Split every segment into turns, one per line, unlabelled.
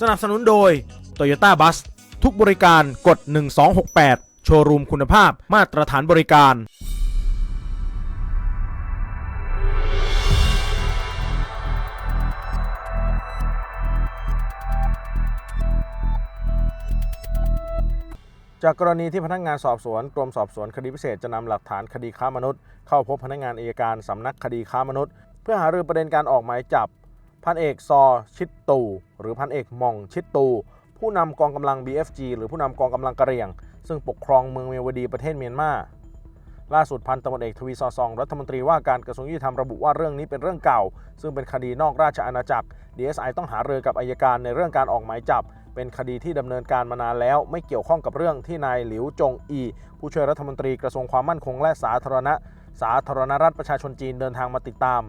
สนับสนุนโดย Toyota Bus ทุกบริการกด 1268 โชว์รูมคุณภาพมาตรฐานบริการ จากกรณีที่พนักงานสอบสวนกรมสอบสวนคดีพิเศษจะนำหลักฐานคดีค้ามนุษย์ เข้าพบพนักงานอายการสำนักคดีค้ามนุษย์ เพื่อหารือประเด็นการออกหมายจับ พันเอกซอชิดตู หรือพันเอกมองชิดตู ผู้นำกองกำลัง BFG หรือผู้นำกองกำลังกะเหรี่ยง ซึ่งปกครองเมืองเมียวดีประเทศเมียนมาล่าสุดพันตำรวจเอกทวีซอซอง รัฐมนตรีว่าการกระทรวงยุติธรรมระบุว่าเรื่องนี้เป็นเรื่องเก่า ซึ่งเป็นคดีนอกราชอาณาจักร DSI ต้องหาเรือกับอายการในเรื่องการออกหมายจับ เป็นคดีที่ดำเนินการมานานแล้ว ไม่เกี่ยวข้องกับเรื่องที่นายหลิวจงอี ผู้ช่วยรัฐมนตรีกระทรวงความมั่นคงและสาธารณะ สาธารณรัฐประชาชนจีนเดินทางมาติดตาม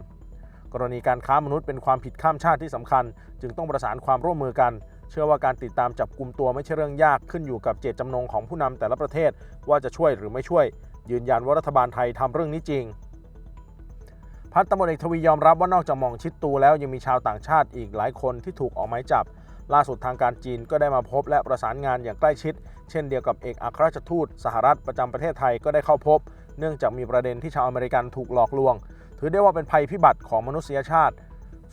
กรณีการค้ามนุษย์เป็นความผิดข้ามชาติที่สำคัญ จึงต้องประสานความร่วมมือกัน เชื่อว่าการติดตามจับกลุ่มตัวไม่ใช่เรื่องยากขึ้นอยู่กับเจตจำนงของผู้นำแต่ละประเทศ ว่าจะช่วยหรือไม่ช่วย ยืนยันว่ารัฐบาลไทยทำเรื่องนี้จริงพันตำรวจเอกทวียอมรับว่านอกจากมองชิดตูแล้วยังมีชาวต่างชาติอีกหลายคนที่ถูกออกหมายจับ ล่าสุดทางการจีนก็ได้มาพบและประสานงานอย่างใกล้ชิด เช่นเดียวกับเอกอัครราชทูต สหรัฐประจำประเทศไทยก็ได้เข้าพบ เนื่องจากมีประเด็นที่ชาวอเมริกันถูกหลอกลวง ถือได้ว่าเป็นภัยพิบัติของมนุษยชาติ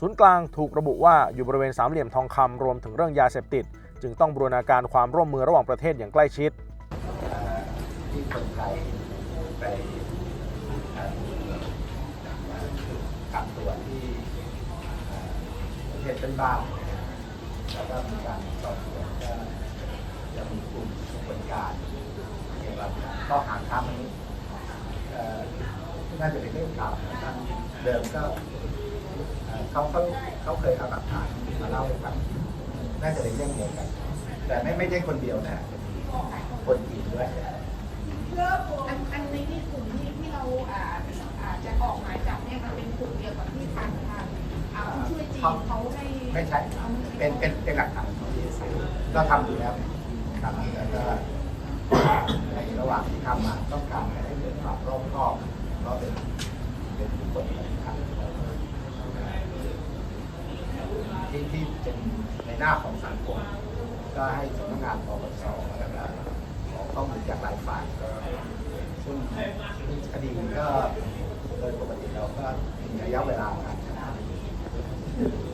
ศูนย์กลางถูกระบุว่าอยู่บริเวณสามเหลี่ยมทองคำรวมถึงเรื่องยาเสพติด จึงต้องบูรณาการความร่วมมือระหว่างประเทศอย่างใกล้ชิด
ที่คนไทยไปกักตัวที่ประเทศเป็นบ้านแล้วก็มีการสอบสวนก็จะมีกลุ่มขบวนการเกี่ยวกับข้อหาค้ามนุษย์ น่าจะเป็นเรื่องเก่านะครับเดิมก็เอ่อเขาเขาเขาเคยเอาหลักฐานมาเล่าให้ฟังน่าจะเป็นเรื่องเดียวกัน แต่ไม่ไม่ใช่คนเดียวนะคนจีนด้วย
อันอันนี้ที่กลุ่มที่ที่เราอ่าอ่าจะออกหมายจับเนี่ยมันเป็นกลุ่มเดียวกับที่ทางทางอ่าผู้ช่วยจีนเขาให้
ไม่ใช่
เอาไม่ใช่
เป็นเป็นเป็นหลักฐานของดีเอสเราทำอยู่แล้วทำแล้วก็ในระหว่างที่ทำมาต้องการให้เกิดความรอบคอบ เพราเป็นเป็นคคลสำคัญที่ที่เป็นในหน้าของสังคมก็ให้สำนักงานปปสแล้วก็ขอข้อมูลจากหลายฝ่ายซึ่งซึ่งคดีก็โดยปกติเราก็มีระยะเวลาการทำงาน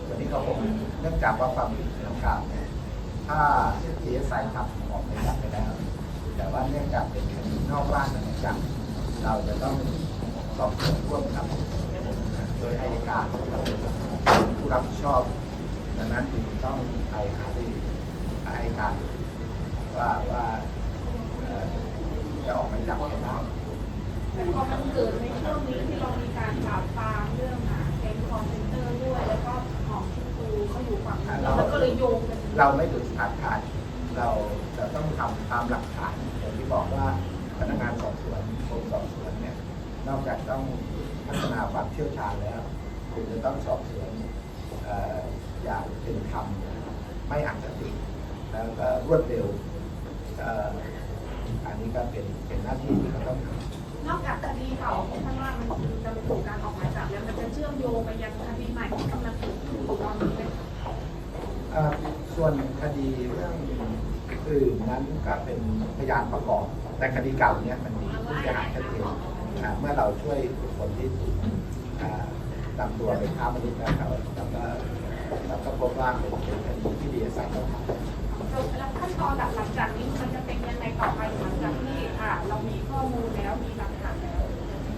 วันนี้ก็คงเนื่องจากว่าความผิดดังกลาวเนี่ยถ้าเสียสายทำออกไปจับไปแล้วแต่ว่าเนื่องจากเป็นคดีนอกราชอาณาจักรเราจะต้อง สอบสวนร่วมกับโดยอายการเราเป็นผู้รับผิดชอบ ดังนั้นจึงต้องไปหาที่อายการว่าว่าจะออกหมายจับยังไง
แต่พอมันเกิดในช่วงนี้ที่เรามีการปราบปรามเรื่องอ่าแก๊งคอร์เซนเตอร์ด้วยแล้วก็ของชิตูก็อยู่ฝั่งนี้นแล้วก็เลยโยงกัน
เราไม่ดูสถานการณ์เราจะต้องทำตามหลักฐานอย่างที่บอกว่า นอกจากต้องพัฒนาความเชี่ยวชาญแล้วคุณจะต้องสอบสวนเอ่ออย่างเป็นธรรมไม่อคติแล้วก็รวดเร็วเอ่ออันนี้ก็เป็นเป็นหน้าที่ที่เราต้องทำ
นอกจากคดีเก่าของท่านว่ามันจะถูกการออกหมายจับแล้วมันจะเชื่อมโยงไปยังคดีใหม่ที่กำลังเกิดขึ้นอยู่ตอนนี้ไหมคะ
เอ่อส่วนคดีเรื่องอื่นนั้นก็เป็นพยานประกอบ แต่คดีเก่าเนี่ยมันมีผู้เสียหายชัดเจนอ่า เมื่อเราช่วยคนที่ถูกนำตัวไปค้ามนุษย์แล้วเราเราก็เราก็พบว่าเป็นคดีที่ดีสไอต้องทำ
แล้วขั้นตอนหลังจากนี้มันจะเป็นยังไงต่อไปหลังจากที่เรามีข้อมูลแล้วมีหลักฐานแล้ว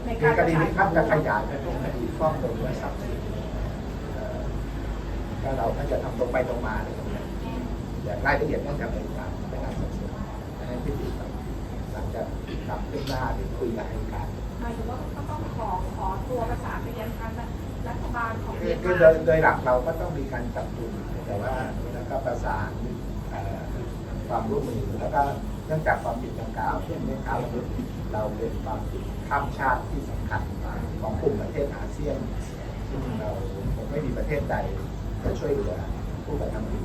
ใน
คื
กา
อ
ร
คดีนี้ครับจะขยายไปเป็นคดีฟ้องโดยทรัพย์สินเอ่อก็เราก็จะทำตรงไปตรงมาในตรงนี้อย่างรายละเอียดเนื่องจากเป็นการเป็นการสอบสวนให้พิธีครับหลังจากทำขึ้นหน้าหรือคุยกับอัยการ
หมายถึงว่าก็ต้องขอขอตัวประสานไปยังทางรัฐบาลของ
คื
เมี
อย
น
คือ
มา
โดยโดยหลักเราก็ต้องมีการจับกลุ่มแต่ว่าแล้วก็ประสานเอ่อความร่วมมือแล้วก็เนื่องจากความผิดดังกล่าวเช่นเรื่องค้ามนุษย์เราเป็นความผิดข้ามชาติที่สำคัญของกลุ่มประเทศอาเซียนซึ่งเราคงไม่มีประเทศใดจะช่วยเหลือผู้กระทำผิด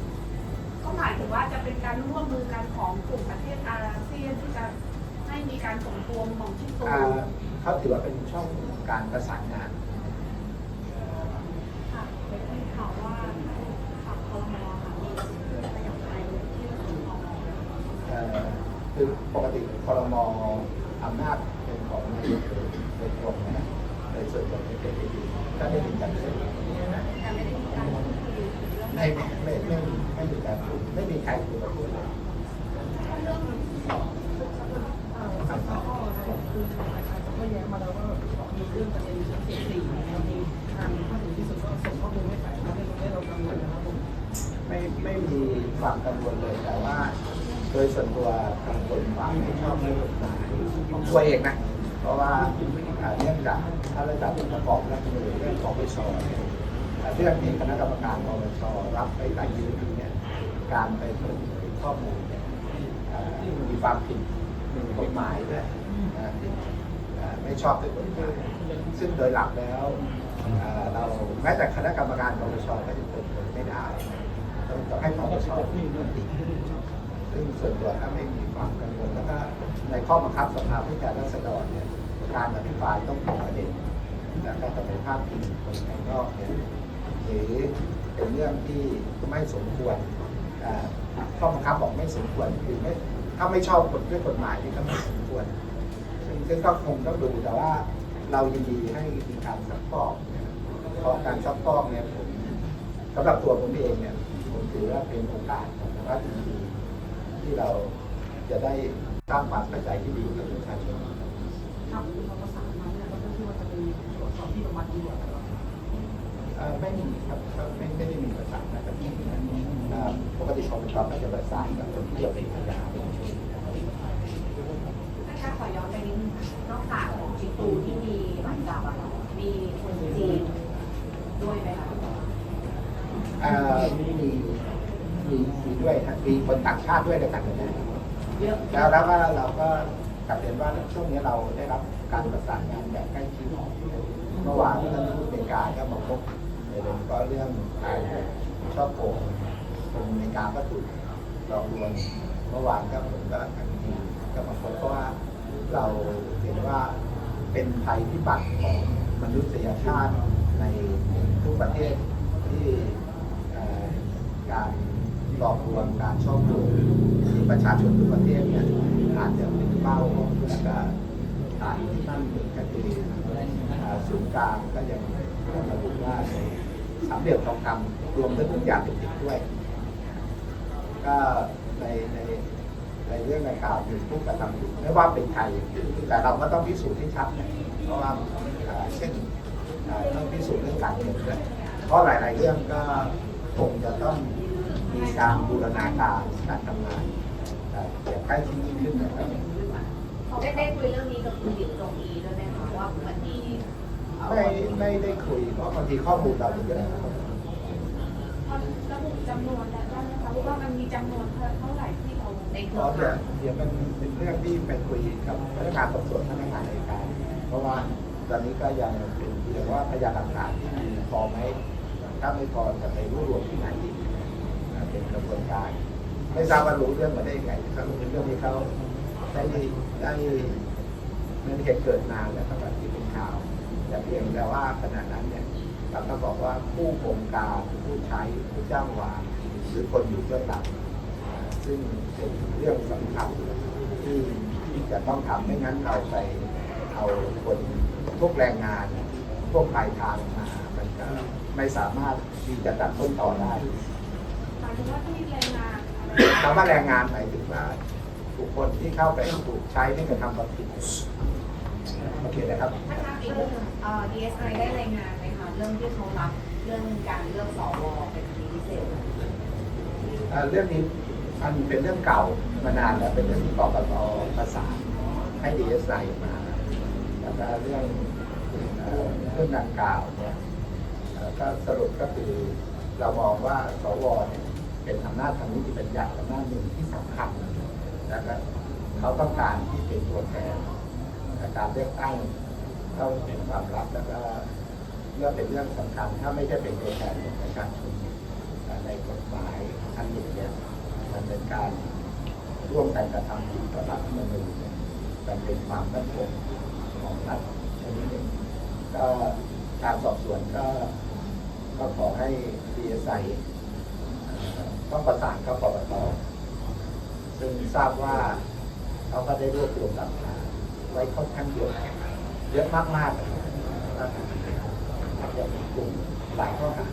ก็หมายถึงว่าจะเป็นการร่วมมือกันของกลุ่มประเทศอาเซียนที่จะให้มีการส่งตัวของที่ตู
อ่า เขาถือว่าเป็นช่องการประสานงาน
ค่ะมีข่าวว่าคอรมอลที่อไปย่งไรที่คอรมเอ่อ
คือปกติคอรมออำนาจเป็นของนายกโดยตรงนะโดยส่วนตัวเป็นไปดีถ้าไม่มีการ
พูดคุยเรื่อง
ในไม่ไม่ไม่มีการพูดไม่มีใครคุยกับพูดเลย
ค
วามกังวลเลยแต่ว่า โดยส่วนตัวกังวลความไม่ชอบด้วยกฎหมายของตัวเองนะ เพราะว่าอ่าเนื่องจากถ้าระดับประกอบรัฐธรรมนูญเรื่องของปชเนี่ยอ่าเรื่องที่คณะกรรมการปปชรับไปไต่ยืนเนี่ยการไปเปิดเผยข้อมูลเนี่ยอ่มีความผิดกฎหมายด้วยนะอ่าไม่ชอบด้วยกฎหมายซึ่งโดยหลักแล้วเราแม้แต่คณะกรรมการปปชก็ยังเปิดเผยไม่ได้ ให้ปปชเป็นคนติซึ่งส่วนตัวถ้าไม่มีความกังวลแล้วก็ในข้อบังคับสภาผู้แทนราษฎรเนี่ยการอภิปรายต้องตรงประเด็นและก็ต้องไม่พลาดพิงคนภายนอกเนี่ยหรือเป็นเรื่องที่ไม่สมควรข้อบังคับบอกไม่สมควรคือไม่ถ้าไม่ชอบกฎด้วยกฎหมายนี่ก็ไม่สมควรซึ่งก็คงต้องดูแต่ว่าเรายินดีให้มีการซักฟอกเพราะการซักฟอกเนี่ยผมสำหรับตัวผมเองเนี่ย ถือว่าเป็นโอกาสของรัฐทีที่เราจะได้สร้างความเข้าใจที่ดีกับประชาชน
ทางคุณประสานมาเนี่ยก็คือว่าจะมีตรวจสอบที่โรงพยาบาลตำรวจนะครับ
เอ่อไม่มีครับไม่ไม่ได้มีประสานนะครับปกติปปชก็จะประสานกับคนที่เราเป็นพยาน
ถ้าขอย้อนไปนิดนึงนอกจากของจิตูที่มีหมายจับอะมีคนจีนด้วยไหมคะ
เอ่อมี มีมีด้วยมีคนต่างชาติด้วยด้วยกันนะ
เยอะ
แล้วแล้วก็เราก็กลับเรียนว่าช่วงนี้เราได้รับการประสานงานแบบใกล้ชิดเมื่อวานท่านผู้เป็นการก็มาพบในเรื่องก็เรื่องการชอบโกงคนในการก็ถูกหลอกลวงเมื่อวานก็ผมก็ทางทีก็มาพบเพราะว่าเราเห็นว่าเป็นภัยพิบัติของมนุษยชาติในทุกประเทศที่การ หลอกลวงการช่อโกงที่ประชาชนทุกประเทศเนี่ยอาจจะเป็นเป้าและก็ฐานที่ตั้งหนึ่งก็คืออ่าศูนย์กลางก็ยังระบุว่าสามเหลี่ยมทองคำรวมทั้งทุกอย่างติดด้วย ก็ในในในเรื่องในข่าวมีผู้กระทำผิดไม่ว่าเป็นใครแต่เราก็ต้องพิสูจน์ให้ชัดนะเพราะว่าเช่นต้องพิสูจน์เรื่องการเงินด้วยเพราะหลาย ๆ เรื่องก็คงจะต้อง มีการบูรณาการการทำงานอ่าอย่างใกล้ชิดยิ่งขึ้นนะครับ
ได้ได้คุยเรื่องนี้กับคุณหญิงตรงอีด้วยไหมคะว่ามันมีเอ่อ
ไม่ไม่ได้คุยเพราะบางทีข้อมูลเราเยอะนะครับ
พอระบุจำนวนแล้วได้ไหมคะว่ามันมีจำนวนเท่าไหร่ที่เรา
ในเค
เพ
รือ
ราะเดี๋ย
ข่า
วยเดี๋ยวมันเป็นเรื่องที่ไปคุยกับพนักงานสอบสวนพนักงานอัยการ เพราะว่าตอนนี้ก็ยังเป็นเพียงว่าพยานหลักฐานที่มีพอไหมถ้าไม่พอจะไปรวบรวมที่ไหนอีกอ่าเป็น กระบวนการไม่ทราบว่ารู้เรื่องมาได้ยังไงถ้ารู้เรื่องนี้เขาได้ได้มันเหตุเกิดนานแล้วครับแบบที่เป็นข่าว แต่เพียงแต่ว่าขณะนั้นเนี่ยเราก็บอกว่าผู้บงการผู้ใช้ผู้จ้างวานหรือคนอยู่เบื้องหลังซึ่งเป็นเรื่องสำคัญที่ที่จะต้องทำไม่งั้นเราไปเอาคนพวกแรงงานพวกปลายทางมามันก็ไม่สามารถที่จะตัดต้นต่อได้ คำว่าแรงงานหมายถึงว่าบุคคลที่เข้าไปถูกใช้ให้กระทำความผิดโอเคนะครับ
ถ้าทางอีกเรื่องหนึ่งเอ่อ DSI ได้รายงานไหมคะเรื่องที่เขารับเรื่องการเลือกสวเป็นคดีพิเศษ
เอ่อเรื่องนี้มันเป็นเรื่องเก่ามานานแล้วเป็นเรื่องที่กกตประสานให้ดีเอสไอมาแล้วก็เรื่องเอ่อเรื่องดังกล่าวเนี่ยเอ่อก็สรุปก็คือเรามองว่าสวเนี่ย เป็นอำนาจทางนิติบัญญัติอำนาจหนึ่งที่สำคัญแล้วก็เขาต้องการที่เป็นตัวแทนในการเลือกตั้งเข้าเป็นความลับแล้วก็เรื่องเป็นเรื่องสำคัญ ถ้าไม่ใช่เป็นตัวแทนของประชาชนในกฎหมายอันหนึ่งเนี่ยมันเป็นการร่วมกันกระทำผิดต่อรัฐธรรมนูญมันเป็นความมั่นคงของรัฐชนิดหนึ่งก็การสอบสวนก็ก็ขอให้ดีเอส ต้องประสานกับปปตซึ่งทราบว่าเขาก็ได้รวบรวมหลักฐานไว้ค่อนข้างเยอะเยอะมากๆเลยนะครับอาจจะมีกลุ่มหลายข้อหา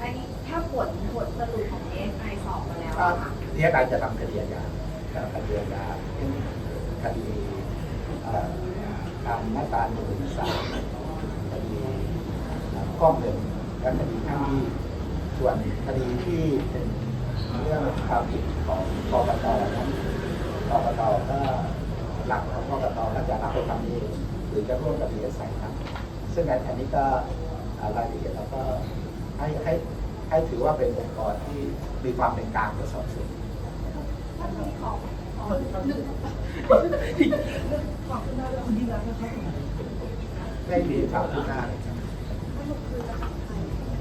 อันนี้ถ้าผลผลสรุปของ SI สอบมาแล้ว
ก็
อะค่ะ
เรียกการจะทำคดีอาญาคดีอาญาเป็นคดีเอ่อตามมาตราหนึ่งสามคดีข้อหนึ่งและคดีข้างที่ ส่วนคดีที่เป็นเรื่องความผิดของกกตนั้นกกตก็หลักของกกตก็จะรับไปทำเองหรือจะร่วมกับดีเอสไอทำซึ่งอันนี้ก็รายละเอียดเราก็ให้ให้ให้ถือว่าเป็นองค์กรที่มีความเป็นกลางและสอบสวน
ท่านมีของของหนึ่ง
ขอบคุณมากแล้วคุณยิ่งรักนะครับ
ไม่มีความคืบหน้า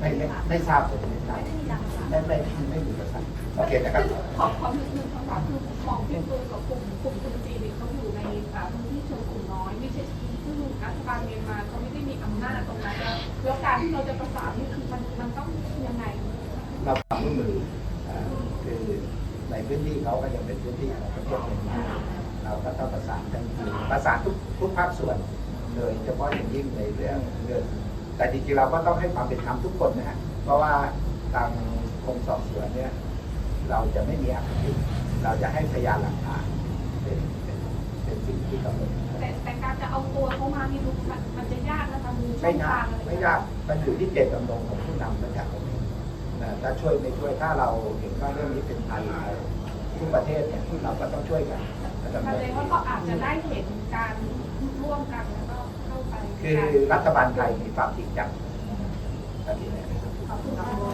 ไม่ไม่ไม่ทราบผมไม่ทราบ
ไม่มีดังค่ะ
ไม่ไม่ไม่มีประสานโอเคนะครับ
ขอขอหนึ่งหนึ่งคำถามคือของพี่ตูนกับกลุ่มกลุ่มคนจีนเนี่ยเขาอยู่ในอ่าพื้นที่เชิงกลุ่มน้อยไม่ใช่ซึ่งรัฐบาลเมียนมาเขาไม่ได้มีอำนาจตรงนั้นแล้วแล้วการที่เราจะประสานนี่คือมันมันต้องยังไง
เราทำร่วมมืออ่าคือในพื้นที่เขาก็ยังเป็นพื้นที่ของประเทศเมียนมาเราก็ต้องประสานกันคือประสานทุกทุกภาคส่วน โดยเฉพาะอย่างยิ่งในเรื่องเงิน แต่จริงๆเราก็ต้องให้ความเป็นธรรมทุกคนนะฮะเพราะว่าทางกรมสอบสวนเนี่ย เราจะไม่มีอคติเราจะให้พยานหลักฐานเป็นเป็นเป็นสิ่งที่กำหนด
แต่แต่การจะเอาตัวเขามานี่มันมันจะยากนะคะมีช่
ไม่
อง
ยา
ทากงอะไร
ไม่ยากมันอยู่ที่เจตจำนงของผู้นำและจากผมเองนะถ้าช่วยไม่ช่วยถ้าเราเห็นว่าเรื่องนี้เป็นภัยทุกประเทศเนี่ยเราก็ต้องช่วยกันและดำ
แส
เนิน
ดงว่าก็อาจจะได้เห็นการร่วมกันแล้วก็เข้าไป
คือรัฐบาลไทยมีความจริงจังอันนี้เนี่ย
ขอบคุณค่ะ